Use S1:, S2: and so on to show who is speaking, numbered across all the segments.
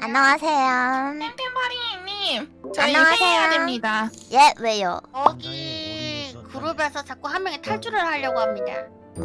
S1: 안녕하세요.
S2: 템템버리님 저희
S1: 안녕하세요.
S2: 회의해야 됩니다
S1: 예, 왜요?
S3: 여기 그룹에서 자꾸 한 명이 탈출을 하려고 합니다.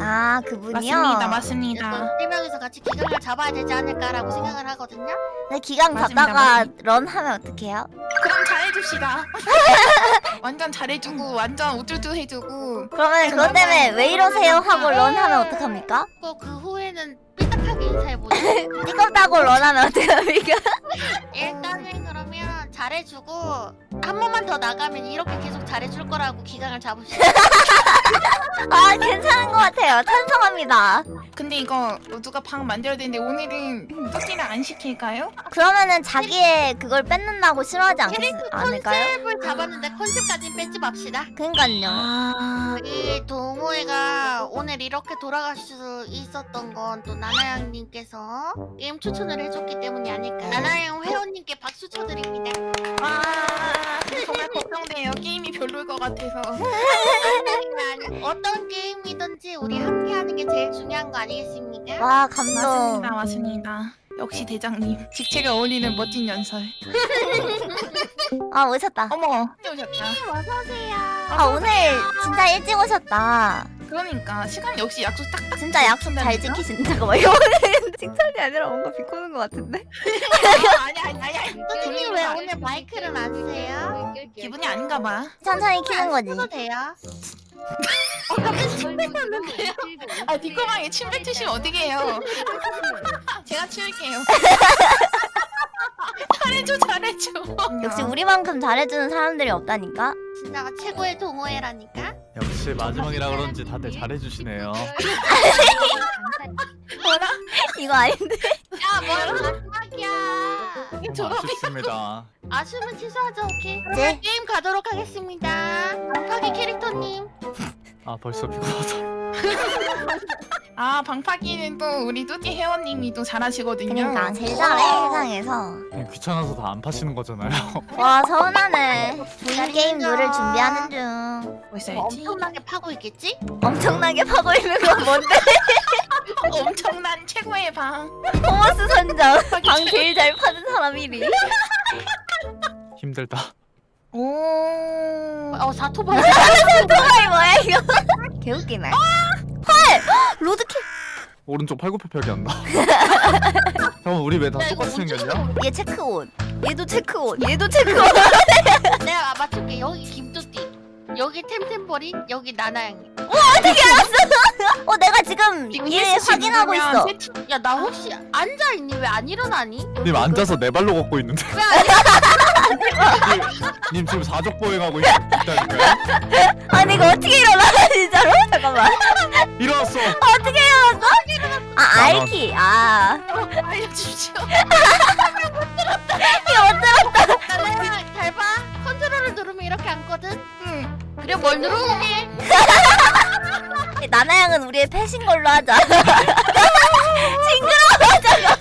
S1: 아, 그분이요?
S2: 맞습니다 맞습니다
S3: 그래서 세 명이서 같이 기강을 잡아야 되지 않을까라고 생각을 하거든요.
S1: 네, 기강
S2: 맞습니다,
S1: 잡다가. 런 하면 어떡해요?
S2: 그럼 잘 해줍시다 완전 잘해주고 완전 우쭈쭈 해주고
S1: 그러면 그것 때문에 왜 이러세요 하고 런 하면 어떡합니까?
S3: 그, 그 후에는 삐딱하게 인사해보죠.
S1: 띠껍다고 런 하면 어떡합니까?
S3: 일단은 그러면 잘해주고 한 번만 더 나가면 이렇게 계속 잘해줄 거라고 기강을 잡읍시다.
S1: 아, 괜찮은 것 같아요. 찬성합니다.
S2: 근데 이거 누가 방 만들어야 되는데 오늘은 뚜띠를 안 시킬까요?
S1: 그러면은 자기의 그걸 뺏는다고 싫어하지 않겠,
S3: 캐릭터
S1: 않을까요?
S3: 컨셉을 잡았는데 컨셉까지는 뺏지 맙시다.
S1: 그니까요.
S2: 아
S3: 이 동호회가 오늘 이렇게 돌아갈 수 있었던 건 또 나나양님께서 게임 추천을 해줬기 때문이 아닐까. 나나양 회원님께 박수 쳐드립니다.
S2: 와, 정말 걱정돼요 게임이 별로일 것 같아서
S3: 어떤 게임이든지 우리 함께하는 게 제일 중요한 거 아니겠습니까?
S1: 와, 감동.
S2: 맞습니다 맞습니다 역시 대장님 직책에 어울리는 멋진 연설
S1: 아, 오셨다.
S2: 어머 오셨다
S3: 어서 오세요.
S1: 아, 오늘 진짜 일찍 오셨다.
S2: 그러니까 시간 역시 약속 딱딱
S1: 진짜 약속 잘
S2: 지킨다니까?
S1: 지키신 잠깐만 이거는 칭찬이 아니라 뭔가 비꼬는 것 같은데
S2: 아니 아니 아니 아니
S3: 선생님 왜 오늘 마이크를 안 쓰세요?
S2: 기분이 아닌가 봐
S1: 천천히 키는 거지
S3: 써도 돼요?
S2: 아, 뒷고방에 침 뱉으시면 어떡해요. 제가 치울게요. 잘해줘, 잘해줘.
S1: 역시 우리만큼 잘해주는 사람들이 없다니까
S3: 진짜가 최고의 동호회라니까.
S4: 역시 마지막이라 그런지 다들 잘해주시네요.
S2: 뭐라?
S1: 이거 아닌데
S3: 야, 뭐야 마지막이야.
S4: 너무. 아쉽습니다.
S3: 아쉬우면 취소하죠, 오케이.
S1: 네.
S3: 게임 가도록 하겠습니다. 방파기 캐릭터님.
S4: 아 벌써 피곤하다.
S2: 아, 방파기는 또 우리 뚜띠 회원님이 또 잘하시거든요.
S1: 그러니까 제일 잘해 세상에서
S4: 그냥 귀찮아서 다 안 파시는 거잖아요.
S1: 와 서운하네 좋은 게임 룰을 준비하는
S2: 중뭐 있어야지?
S3: 엄청나게 파고 있겠지?
S1: 엄청나게 파고 있는 건 뭔데
S2: 엄청난 최고의 방.
S1: 토머스 선정 방 제일 잘 파는 사람 1위
S4: 힘들다.
S2: 오.
S3: 어, 사토바.
S1: 토가이 뭐야 이거 개웃기네 헐 로드킬
S4: 오른쪽 팔굽혀펴기 한다. 형 우리 왜 다
S3: 야, 이거
S4: 똑같이 생겼냐?
S1: 얘 체크옷 얘도 체크옷 얘도 체크옷
S3: 내가 맞출게. 여기 김뚜띠. 여기 템템버린. 여기 나나양이.
S1: 어 내가 지금 얘 확인하고 있어
S3: 야, 나 혹시 앉아있니? 왜 안 일어나니?
S4: 님 앉아서 네 발로 걷고 있는데.
S3: 왜 안 일어나?
S4: 님, 님 지금 사족 보행하고 있- 있다니까요?
S1: 아니 이거 어떻게 일어나 진짜로? 잠깐만
S4: 일어났어.
S1: 어떻게 일어났어? 아 알키 아
S2: 알려주십시오.
S1: 이거 어쩌
S3: 나나양, 잘 봐. 컨트롤을 누르면 이렇게 앉거든?
S2: 응.
S3: 그래, 뭘 누르니?
S1: 나나양은 우리의 패신 걸로 하자 징그러워하자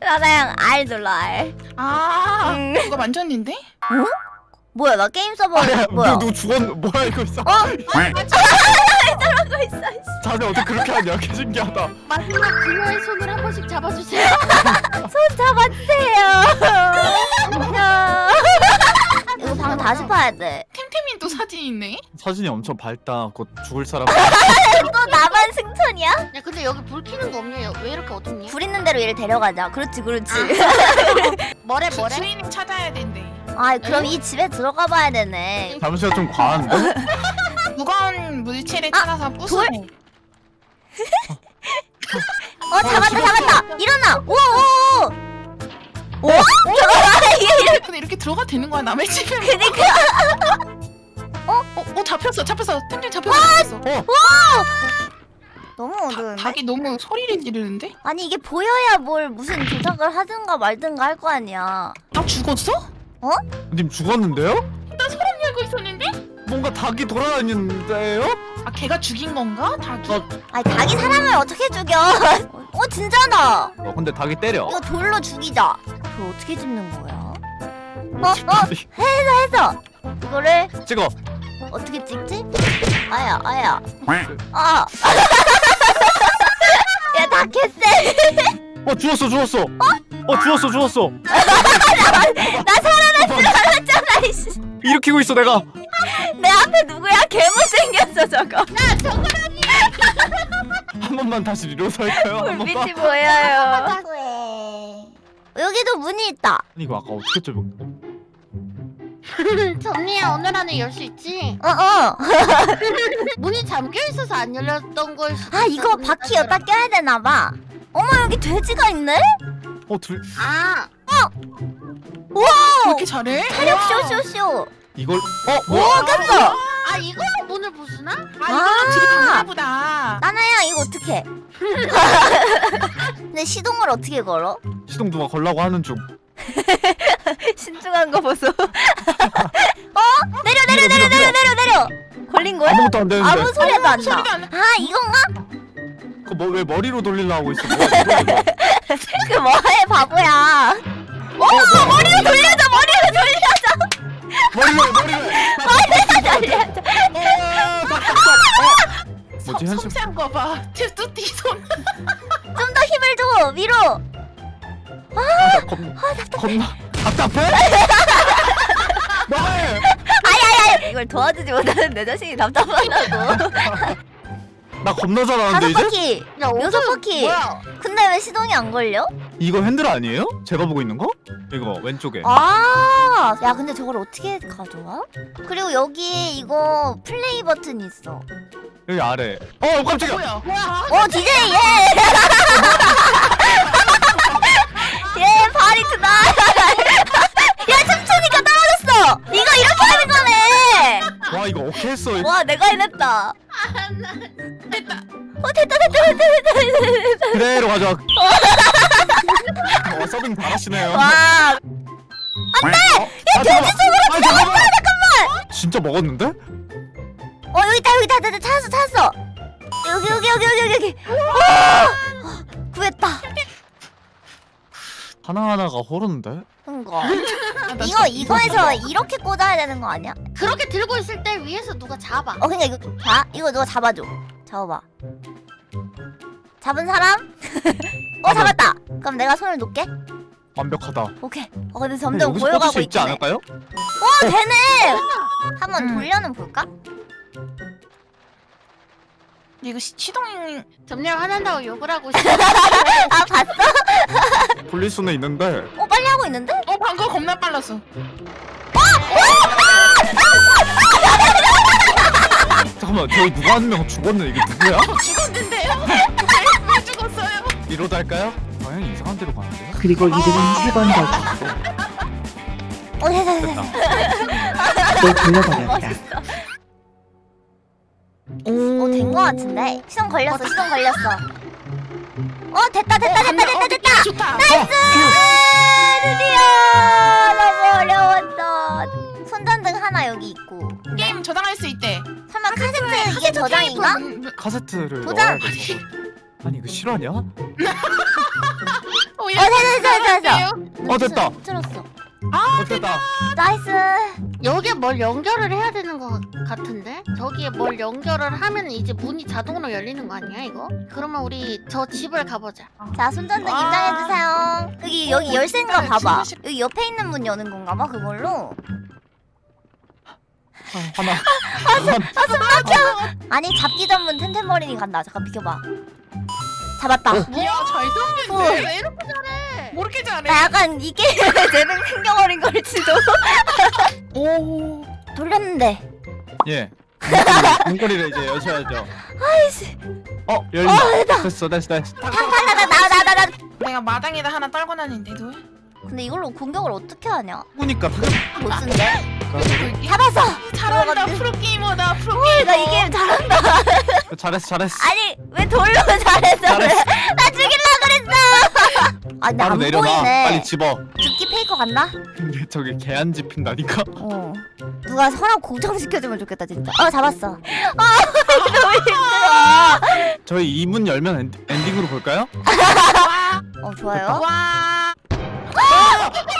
S1: 나나양 R 눌러 R
S2: 아,
S1: 음.
S2: 그거 만졌는데?
S1: 뭐야 나 게임 서버
S4: 아니야,
S1: 뭐야
S4: 누구, 누구 죽었? 뭐야 이거 있어?
S1: 하고 있어
S4: 자네 어떻게 그렇게 하냐? 개 신기하다.
S3: 마지막 그녀의 손을 한 번씩 잡아주세요.
S1: 손 잡아주세요 이거 방 다시 파야 돼또
S2: 템템이 또 사진 있네?
S4: 사진이 엄청 밝다. 곧 죽을 사람.
S1: 나만 승천이야?
S3: 야, 근데 여기 불 켜는 거 없냐? 왜 이렇게 어둡냐?
S1: 불 있는 대로 얘를 데려가자 그렇지 그렇지
S3: 뭐래,
S2: 주,
S3: 뭐래?
S2: 주인을 찾아야 된대.
S1: 아 그럼 이 집에 들어가 봐야 되네
S4: 잠시가 좀 과한데?
S2: 무거운 물체를
S1: 아,
S2: 찾아서 부수고.
S1: 어 잡았다 잡았다 일어나 오오오 오? 잠깐만 이게
S2: 근데 이렇게 들어가 되는 거야 남의 집에?
S1: 그니까
S2: 어, 어 잡혔어, 잡혔어. 템템 잡혔어. 잡혔어.
S1: 너무 어두운데?
S2: 닭이 너무 소리를 지르는데?
S1: 아니 이게 보여야 뭘 무슨 조작을 하든가 말든가 할 거 아니야
S2: 닭 죽었어?
S4: 님 죽었는데요?
S2: 알고 있었는데?
S4: 뭔가 닭이 돌아다니는데요?
S2: 아 걔가 죽인 건가? 닭이?
S4: 어.
S1: 아니 닭이 사람을 어떻게 죽여 어 진짜다
S4: 어 근데 닭이 때려.
S1: 이거 돌로 죽이자 그걸 어떻게 집는 거야 어? 어? 해서 해서 이거를
S4: 찍어.
S1: 어떻게 찍지? 아야 아야 아 야, 다 캐세.
S4: 어 죽었어 죽었어. 어 죽었어 죽었어.
S1: 나 살아났잖아, 이씨.
S4: 일으키고 있어 내가.
S1: 내 앞에 누구야? 개못생겼어, 저거.
S4: 한 번만 다시? 한 번만.
S1: 불빛이 보여요. 여기도 문이 있다.
S4: 아니 이거 아까 어떻게 좀
S3: 점리야 오늘 안에 열 수 있지?
S1: 어, 어.
S3: 문이 잠겨 있어서 안 열렸던 걸 수도
S1: 아, 이거 바퀴 여기다 껴야 되나봐. 어머, 여기 돼지가 있네?
S4: 어 들.
S3: 아
S1: 우와!
S2: 그렇게 잘해?
S1: 체력 쇼쇼쇼.
S4: 이걸 어
S1: 오,
S4: 뭐야?
S1: 꼈어!
S3: 아 이걸로 문을 부수나?
S2: 아 이거는 되게 좋나 보다.
S1: 나나야, 이거 어떡해. 근데 시동을 어떻게 걸어?
S4: 시동 누가 걸라고 하는 중.
S1: 신중한 거 보소. 어? 내려, 내려, 내려, 내려, 내려, 내려! 걸린 거야?
S4: 아무것도 안 되는데.
S1: 아무 소리도 안 나.
S2: 소리도 안 나.
S1: 아, 이건가?
S4: 그뭐왜 머리로 돌리려 하고 있어? 이거?
S1: 그 뭐해, 바보야. 어, 머리로 돌려줘, 머리로 돌려줘.
S4: 머리로 머리로.
S1: 돌려줘.
S4: 아, 딱, 딱, 딱. 어. 뭐지?
S2: 섬세한 거 봐. 제 뚜띠 손.
S1: 좀 더 힘을 줘, 위로.
S4: 아, 겁 겁나 답답해? 뭐해?
S1: 아야야, 이걸 도와주지 못하는 내 자신이 답답하다고.
S4: 나 겁나 잘하는데 이제?
S1: 바퀴,
S3: 야
S1: 여섯 바퀴.
S3: 뭐야?
S1: 근데 왜 시동이 안 걸려?
S4: 이거 핸들 아니에요? 제가 보고 있는 거? 이거 왼쪽에.
S1: 아, 야, 근데 저걸 어떻게 가져와? 그리고 여기 이거 플레이 버튼이 있어.
S4: 여기 아래. 어 깜짝이야.
S2: 뭐야?
S3: 뭐야?
S1: 어, DJ, 예! 예, 발이 트다.
S4: 어떻게 했어? 이거.
S1: 와, 내가 해냈다.
S2: 됐다.
S1: 어, 됐다, 됐다, 됐다, 됐다.
S4: 그대로 가져와. 어 서빙 잘하시네요.
S1: 와,
S4: 안돼! 야 돼지 속으로 잠깐만. 잠깐만. 진짜 먹었는데?
S1: 어, 여기 있다, 여기 있다, 있다, 찾았어, 찾았어. 여기, 여기, 여기, 여기, 여기, 여기. 어! 구했다.
S4: 하나 하나가 호르는데?
S1: 그거.
S2: 아, 나
S1: 이거
S2: 저-
S1: 이거에서 이렇게 꽂아야 되는 거 아니야?
S3: 그렇게 들고 있을 때 위에서 누가 잡아.
S1: 어 그러니까 이거 자 이거 누가 잡아줘. 잡아봐. 잡은 사람? 어 잡았다. 그럼 내가 손을 놓게.
S4: 완벽하다.
S1: 오케이. 어 근데
S4: 근데
S1: 점점
S4: 여기서 수 있지
S1: 있네.
S4: 않을까요?
S1: 어 되네. 한번
S2: 음.
S1: 돌려는 볼까?
S2: 이거 시, 시동이
S3: 점령 화난다고 욕을 하고 있어.
S1: 아 봤어?
S4: 돌릴 수는 있는데
S1: 어 빨리 하고 있는데?
S2: 어 방금 겁나 빨랐어.
S4: 잠깐만 저기 누가 한 명 죽었네 이게 누구야?
S2: 죽었는데요? 왜, 왜 죽었어요?
S4: 이러다 할까요? 방향이 이상한 데로 가는데?
S5: 그리고 이름은 세
S1: 번더어 됐다 됐다.
S4: 됐다.
S5: 또 돌려버렸다.
S1: 멋있어. 어된 거 같은데? 시동 걸렸어 시동 걸렸어. 어 됐다 됐다 됐다 됐다 됐다.
S2: 좋다.
S1: 아, 드디어 너무 어려웠어. 손전등 하나 여기 있고.
S2: 게임 저장할 수 있대.
S1: 설마 카세트 이게 저장인가?
S2: 테이프.
S4: 카세트를
S1: 도장!
S4: 넣어야 돼서 아니 이거 실화냐?
S2: 어,
S1: 어 됐다 됐다 됐다.
S4: 어, 됐다.
S1: 들었어.
S4: 어 됐다
S1: 나이스.
S3: 여기에 뭘 연결을 해야 되는 것 같은데? 저기에 뭘 연결을 하면 이제 문이 자동으로 열리는 거 아니야 이거? 그러면 우리 저 집을 가보자.
S1: 자 손전등
S2: 와.
S1: 입장해 주세요. 여기 여기
S2: 오,
S1: 열쇠인가 봐봐. 여기 옆에 있는 문 여는 건가 봐 그걸로.
S4: 아, 하나
S1: 아니 잡기 전문 템템머리니 간다. 잠깐 비켜봐. 잡았다.
S2: 이야 잘
S1: 어.
S3: 왜. 이렇게 잘해?
S2: 뭐 이렇게 잘해?
S1: 나 약간 이 게임에 재능 생겨버린 걸지도.
S2: 오.
S1: 돌렸는데.
S4: 예 문고리를, 문고리를 이제 여셔야죠
S1: 아이씨.
S4: 어 열린다 됐어 됐어 됐어
S1: 나나나나 나. 나.
S2: 내가 마당에다 하나 떨고 다니는데 너?
S1: 근데 이걸로 공격을 어떻게 하냐?
S4: 보니까
S1: 보스인데.
S2: 그
S1: 잡았어.
S2: 잘한다
S1: 들어갔네.
S2: 프로게이머다 프로게이머.
S1: 나 이 게임 잘한다.
S4: 잘했어 잘했어
S1: 아니 왜 돌로 잘했어?
S4: 잘했어
S1: 나 죽일라 그랬어. 아니
S4: 바로
S1: 안
S4: 내려놔
S1: 보이네.
S4: 빨리 집어
S1: 죽기 페이커 간다?
S4: 근데 저기 개안 집힌다니까
S1: 어. 누가 서랍 고정시켜주면 좋겠다 진짜. 어 잡았어. 아 너무 힘들어.
S4: 저희 이 문 열면 엔디, 엔딩으로 볼까요?
S1: 어 좋아요.
S2: 와.
S1: 왜?